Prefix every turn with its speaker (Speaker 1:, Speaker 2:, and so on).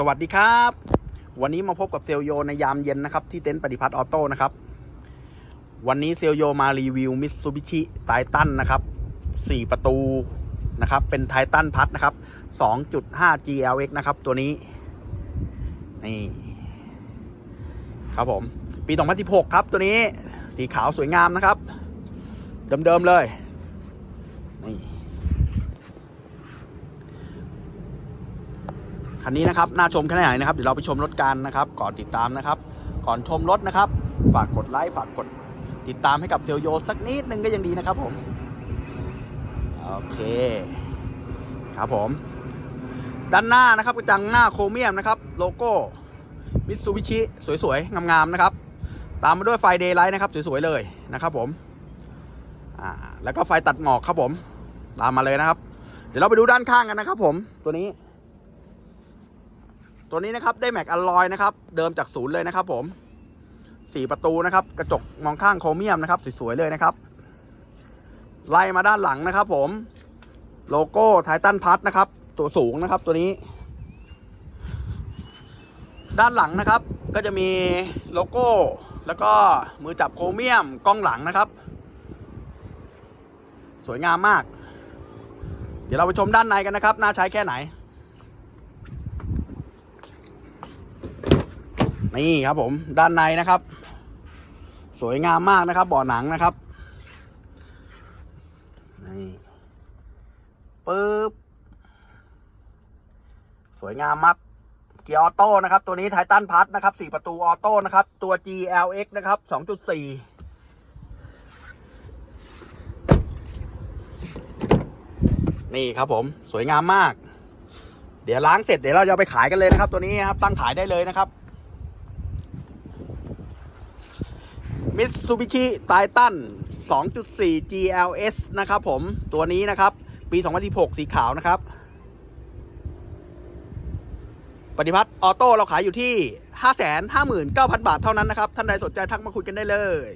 Speaker 1: สวัสดีครับ วันนี้มาพบกับเซลโยในยามเย็นนะครับ ที่เต็นท์ปฏิพัฒน์ออโต้นะครับ วันนี้เซลโยมารีวิวมิตซูบิชิไททันนะครับ 4 ประตูนะครับ เป็นไททันพัดนะครับ 2.5 GLX นะครับ ตัวนี้ นี่ ครับผม ปี 2016 ครับตัวนี้สีขาวสวยงามนะครับ เดิมๆเลย นี่ คันนี้นะครับน่าชมแค่ไหนนะครับเดี๋ยวเราไปชมรถกันนะครับ ก่อนติดตามนะครับ ก่อนชมรถนะครับ ฝากกดไลค์ฝากกดติดตามให้กับเซลโยสักนิดนึงก็ยังดีนะครับผมโอเคครับผม ด้านหน้านะครับกระจังหน้าโครเมียมนะครับ โลโก้มิตซูบิชิสวยๆ งามๆนะครับ ตามมาด้วยไฟเดย์ไลท์นะครับ สวยๆ เลยนะครับผมอ่าแล้วก็ไฟตัดหมอกครับผม ตามมาเลยนะครับ เดี๋ยวเราไปดูด้านข้างกันนะครับผมตัวนี้ ตัวนี้นะครับได้แม็กอลลอยนะครับ เดิมจากศูนย์เลยนะครับผมสี่ประตูนะครับ กระจกมองข้างโครเมียมนะครับ สวยๆเลยนะครับ ไล่มาด้านหลังนะครับ ผม โลโก้ไททันพัทนะครับ ตัวสูงนะครับ ตัวนี้ ด้านหลังนะครับ ก็จะมีโลโก้ แล้วก็มือจับโครเมียมกล้องหลังนะครับ สวยงามมาก เดี๋ยวเราไปชมด้านในกันนะครับ น่าใช้แค่ไหน นี่ครับผมด้านในนะครับ สวยงามมากนะครับเบาะหนังนะครับนี่ปึ๊บสวยงามมากเกียร์ออโต้นะครับ ตัวนี้ไททันพัทนะครับสี่ประตูออโต้นะครับ ตัว GLX นะครับสองจุดสี่นี่ครับผมสวยงามมาก เดี๋ยวล้างเสร็จเดี๋ยวเราจะเอาไปขายกันเลยนะครับ ตัวนี้นะครับตั้งขายได้เลยนะครับ มิตซูบิชิไททัน2.4 GLS นะครับผม ตัวนี้นะครับ ปี 2016 สีขาวนะครับ ปฏิพัฒน์ออโต้เราขายอยู่ที่ 559,000 บาทเท่านั้นนะครับ ท่านใดสนใจทักมาคุยกันได้เลย